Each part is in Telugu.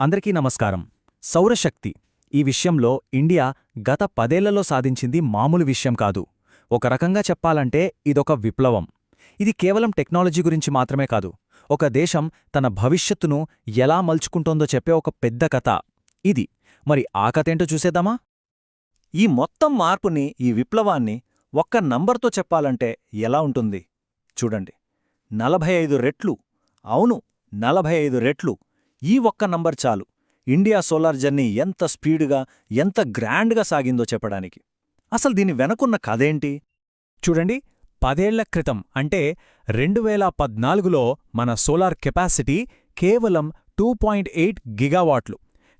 అందరికీ నమస్కారం. సౌరశక్తి ఈ విషయంలో ఇండియా గత పదేళ్ళలో సాధించింది మామూలు విషయం కాదు. ఒక రకంగా చెప్పాలంటే ఇదొక విప్లవం. ఇది కేవలం టెక్నాలజీ గురించి మాత్రమే కాదు. ఒక దేశం తన భవిష్యత్తును ఎలా మలుచుకుంటోందో చెప్పే ఒక పెద్ద కథ. ఇది. మరి ఆ కథేంటో చూసేద్దామా? ఈ మొత్తం మార్పుని ఈ విప్లవాన్ని ఒక్క నంబర్తో చెప్పాలంటే ఎలా ఉంటుంది? చూడండి. నలభై ఐదు రెట్లు. అవును నలభై ఐదు రెట్లు. ఈ ఒక్క నంబర్ చాలు. ఇండియా సోలార్ జర్నీ ఎంత స్పీడుగా ఎంత గ్రాండ్గా సాగిందో చెప్పడానికి. అసలు దీని వెనకున్న కథేంటి? చూడండి పదేళ్ళ క్రితం అంటే రెండు వేల పద్నాలుగులో మన సోలార్ కెపాసిటీ కేవలం టూ పాయింట్ ఎయిట్ గిగావాట్లు.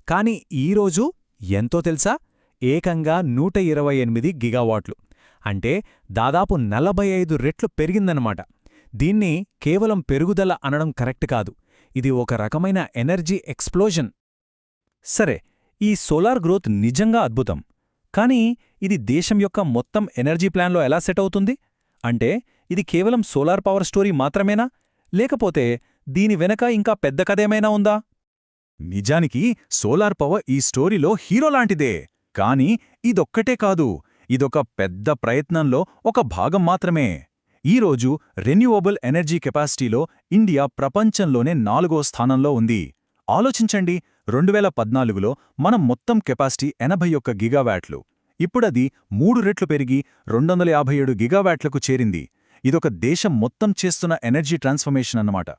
కాని ఈరోజు ఎంతో తెలుసా? ఏకంగా నూట ఇరవై ఎనిమిది గిగావాట్లు. అంటే దాదాపు నలభై ఐదు రెట్లు పెరిగిందనమాట దీన్ని కేవలం పెరుగుదల అనడం కరెక్ట్ కాదు. ఇది ఒక రకమైన ఎనర్జీ ఎక్స్ప్లోజన్ సరే ఈ సోలార్ గ్రోత్ నిజంగా అద్భుతం. కానీ ఇది దేశం యొక్క మొత్తం ఎనర్జీ ప్లాన్లో ఎలా సెట్ అవుతుంది? అంటే ఇది కేవలం సోలార్ పవర్ స్టోరీ మాత్రమేనా? లేకపోతే దీని వెనక ఇంకా పెద్ద కథేమైనా ఉందా? నిజానికి సోలార్ పవర్ ఈ స్టోరీలో హీరో లాంటిదే. కానీ ఇదొక్కటే కాదు ఇదొక పెద్ద ప్రయత్నంలో ఒక భాగం మాత్రమే. ఈరోజు రెన్యూవబుల్ ఎనర్జీ కెపాసిటీలో ఇండియా ప్రపంచంలోనే నాలుగో స్థానంలో ఉంది. ఆలోచించండి రెండువేల పద్నాలుగులో మనం మొత్తం కెపాసిటీ ఎనభై ఒక్క గిగావాట్లు. ఇప్పుడది మూడు రెట్లు పెరిగి రెండొందల యాభై ఏడు గిగావాట్లకు చేరింది. ఇదొక దేశం మొత్తం చేస్తున్న ఎనర్జీ ట్రాన్స్ఫర్మేషన్ అన్నమాట.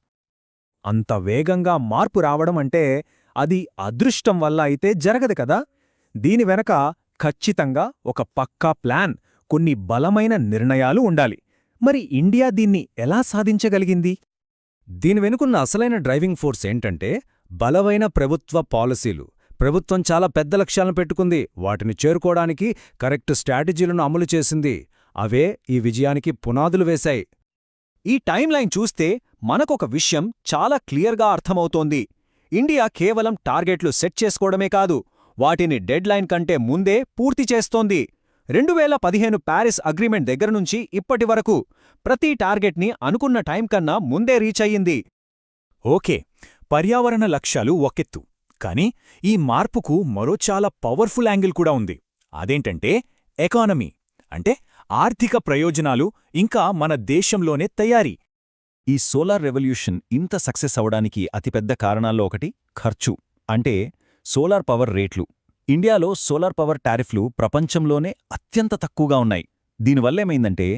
అంత వేగంగా మార్పు రావడం అంటే అది అదృష్టం వల్ల అయితే జరగదు కదా? దీని వెనక ఖచ్చితంగా ఒక పక్కా ప్లాన్ కొన్ని బలమైన నిర్ణయాలు ఉండాలి. మరి ఇండియా దీన్ని ఎలా సాధించగలిగింది? దీని వెనుకున్న అసలైన డ్రైవింగ్ ఫోర్స్ ఏంటంటే బలమైన ప్రభుత్వ పాలసీలు. ప్రభుత్వం చాలా పెద్ద లక్ష్యాలను పెట్టుకుంది. వాటిని చేరుకోవడానికి కరెక్ట్ స్ట్రాటజీలను అమలు చేసింది. అవే ఈ విజయానికి పునాదులు వేశాయి. ఈ టైం లైన్ చూస్తే మనకొక విషయం చాలా క్లియర్గా అర్థమవుతోంది. ఇండియా కేవలం టార్గెట్లు సెట్ చేసుకోవడమే కాదు వాటిని డెడ్ లైన్ కంటే ముందే పూర్తి చేస్తోంది. రెండు వేల పదిహేను ప్యారిస్ అగ్రిమెంట్ దగ్గర నుంచి ఇప్పటి వరకు ప్రతి టార్గెట్ని అనుకున్న టైం కన్నా ముందే రీచ్ అయ్యింది. ఓకే పర్యావరణ లక్ష్యాలు ఒకెత్తు కాని ఈ మార్పుకు మరో చాలా పవర్ఫుల్ యాంగిల్ కూడా ఉంది. అదేంటంటే ఎకానమీ అంటే ఆర్థిక ప్రయోజనాలు ఇంకా మన దేశంలోనే తయారీ. ఈ సోలార్ రెవల్యూషన్ ఇంత సక్సెస్ అవడానికి అతిపెద్ద కారణాల్లో ఒకటి ఖర్చు అంటే సోలార్ పవర్ రేట్లు. ఇండియాలో సోలార్ పవర్ టారిఫ్లు ప్రపంచంలోనే అత్యంత తక్కువగా ఉన్నాయి. దీనివల్లేమైందంటే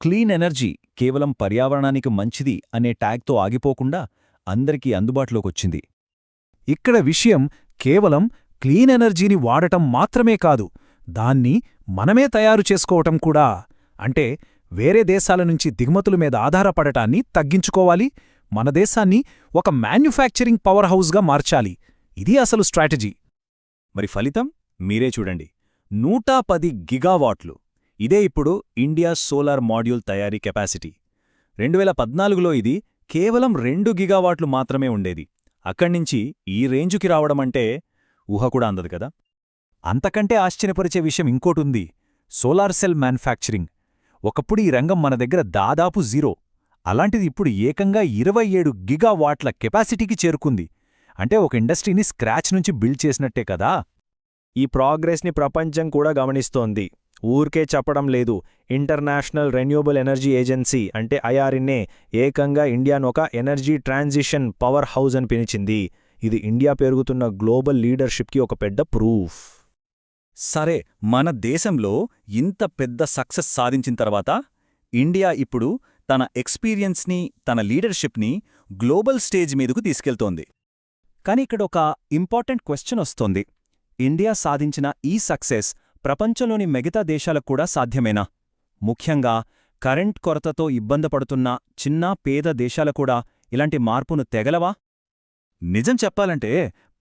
క్లీన్ ఎనర్జీ కేవలం పర్యావరణానికి మంచిది అనే ట్యాగ్తో ఆగిపోకుండా అందరికీ అందుబాటులోకొచ్చింది. ఇక్కడ విషయం కేవలం క్లీన్ ఎనర్జీని వాడటం మాత్రమే కాదు దాన్ని మనమే తయారు చేసుకోవటం కూడా. అంటే వేరే దేశాల నుంచి దిగుమతుల మీద ఆధారపడటాన్ని తగ్గించుకోవాలి మన దేశాన్ని ఒక మ్యాన్యుఫ్యాక్చరింగ్ పవర్ హౌస్గా మార్చాలి. ఇది అసలు స్ట్రాటజీ. మరి ఫలితం మీరే చూడండి. నూట పది గిగావాట్లు. ఇదే ఇప్పుడు ఇండియా సోలార్ మాడ్యూల్ తయారీ కెపాసిటీ. రెండు వేల పద్నాలుగులో ఇది కేవలం రెండు గిగావాట్లు మాత్రమే ఉండేది. అక్కడ్నించి ఈ రేంజుకి రావడమంటే ఊహ కూడా అందదు కదా? అంతకంటే ఆశ్చర్యపరిచే విషయం ఇంకోటుంది సోలార్ సెల్ మ్యానుఫ్యాక్చరింగ్. ఒకప్పుడు ఈ రంగం మన దగ్గర దాదాపు జీరో. అలాంటిది ఇప్పుడు ఏకంగా ఇరవై ఏడు గిగావాట్ల కెపాసిటీకి చేరుకుంది. అంటే ఒక ఇండస్ట్రీని స్క్రాచ్ నుంచి బిల్డ్ చేసినట్టే కదా? ఈ ప్రోగ్రెస్ని ప్రపంచం కూడా గమనిస్తోంది. ఊరికే చెప్పడం లేదు. ఇంటర్నేషనల్ రెన్యూబుల్ ఎనర్జీ ఏజెన్సీ అంటే ఐఆర్ఎన్ఏ ఏకంగా ఇండియాను ఒక ఎనర్జీ ట్రాన్సిషన్ పవర్ హౌస్ అని పిలిచింది. ఇది ఇండియా పెరుగుతున్న గ్లోబల్ లీడర్షిప్కి ఒక పెద్ద ప్రూఫ్. సరే మన దేశంలో ఇంత పెద్ద సక్సెస్ సాధించిన తర్వాత ఇండియా ఇప్పుడు తన ఎక్స్పీరియన్స్ని తన లీడర్షిప్ని గ్లోబల్ స్టేజ్ మీదకు తీసుకెళ్తోంది. కాని ఇక్కడ ఒక ఇంపార్టెంట్ క్వశ్చన్ వస్తోంది. ఇండియా సాధించిన ఈ సక్సెస్ ప్రపంచంలోని మిగతా దేశాలకు కూడా సాధ్యమేనా? ముఖ్యంగా కరెంట్ కొరతతో ఇబ్బంది పడుతున్న చిన్న పేద దేశాలకూడా ఇలాంటి మార్పును తెగలవా? నిజం చెప్పాలంటే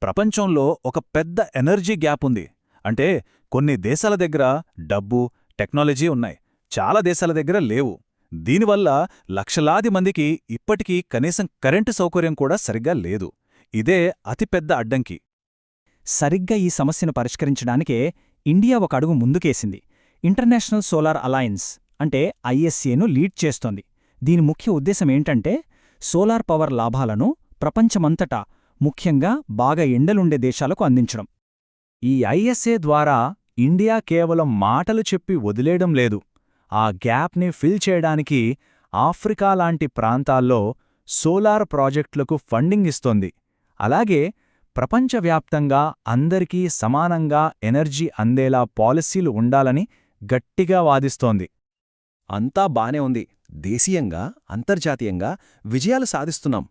ప్రపంచంలో ఒక పెద్ద ఎనర్జీ గ్యాప్ ఉంది. అంటే కొన్ని దేశాల దగ్గర డబ్బు టెక్నాలజీ ఉన్నాయి. చాలా దేశాల దగ్గర లేవు. దీనివల్ల లక్షలాది మందికి ఇప్పటికీ కనీసం కరెంటు సౌకర్యం కూడా సరిగ్గా లేదు. ఇదే అతిపెద్ద అడ్డంకి. సరిగ్గా ఈ సమస్యను పరిష్కరించడానికే ఇండియా ఒక అడుగు ముందుకేసింది. ఇంటర్నేషనల్ సోలార్ అలయన్స్ అంటే ఐఎస్ఏను లీడ్ చేస్తోంది. దీని ముఖ్య ఉద్దేశం ఏంటంటే సోలార్ పవర్ లాభాలను ప్రపంచమంతటా ముఖ్యంగా బాగా ఎండలుండే దేశాలకు అందించడం. ఈ ఐఎస్ఏ ద్వారా ఇండియా కేవలం మాటలు చెప్పి వదిలేయడం లేదు. ఆ గ్యాప్ని ఫిల్ చేయడానికి ఆఫ్రికా లాంటి ప్రాంతాల్లో సోలార్ ప్రాజెక్టులకు ఫండింగ్ ఇస్తోంది. అలాగే ప్రపంచవ్యాప్తంగా అందరికీ సమానంగా ఎనర్జీ అందేలా పాలసీలు ఉండాలని గట్టిగా వాదిస్తోంది. అంతా బానే ఉంది. దేశీయంగా అంతర్జాతీయంగా విజయాలు సాధిస్తున్నాం.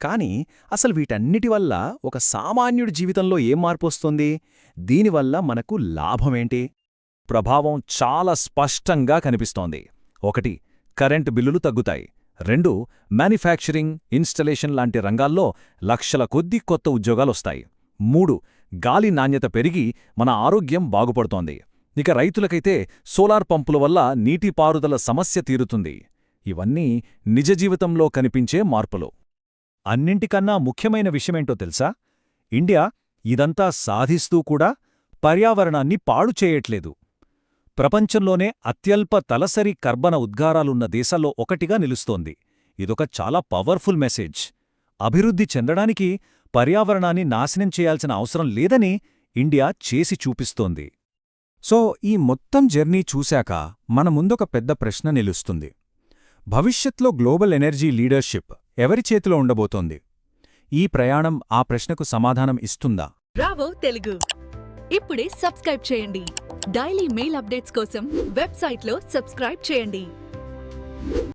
కానీ అసలు వీటన్నిటి వల్ల ఒక సామాన్యుడి జీవితంలో ఏం మార్పు వస్తుంది? దీనివల్ల మనకు లాభమేంటి? ప్రభావం చాలా స్పష్టంగా కనిపిస్తోంది. ఒకటి కరెంటు బిల్లులు తగ్గుతాయి. రెండు మ్యానుఫ్యాక్చరింగ్ ఇన్స్టలేషన్ లాంటి రంగాల్లో లక్షల కొద్దీ కొత్త ఉద్యోగాలొస్తాయి. మూడు గాలి నాణ్యత పెరిగి మన ఆరోగ్యం బాగుపడుతోంది. ఇక రైతులకైతే సోలార్ పంపుల వల్ల నీటిపారుదల సమస్య తీరుతుంది. ఇవన్నీ నిజ జీవితంలో కనిపించే మార్పులు. అన్నింటికన్నా ముఖ్యమైన విషయమేంటో తెలుసా? ఇండియా ఇదంతా సాధిస్తూ కూడా పర్యావరణాన్ని పాడు చేయట్లేదు. ప్రపంచంలోనే అత్యల్ప తలసరి కర్బన ఉద్గారాలున్న దేశాల్లో ఒకటిగా నిలుస్తోంది. ఇదొక చాలా పవర్ఫుల్ మెసేజ్. అభివృద్ధి చెందడానికి పర్యావరణాన్ని నాశనం చేయాల్సిన అవసరం లేదని ఇండియా చేసి చూపిస్తోంది. సో ఈ మొత్తం జర్నీ చూశాక మన ముందొక పెద్ద ప్రశ్న నిలుస్తుంది. భవిష్యత్లో గ్లోబల్ ఎనర్జీ లీడర్షిప్ ఎవరి చేతిలో ఉండబోతోంది? ఈ ప్రయాణం ఆ ప్రశ్నకు సమాధానం ఇస్తుందా? తెలుగు. ఇప్పుడే సబ్స్క్రైబ్ చేయండి. డైలీ మెయిల్ అప్డేట్స్ కోసం వెబ్సైట్లో సబ్స్క్రైబ్ చేయండి.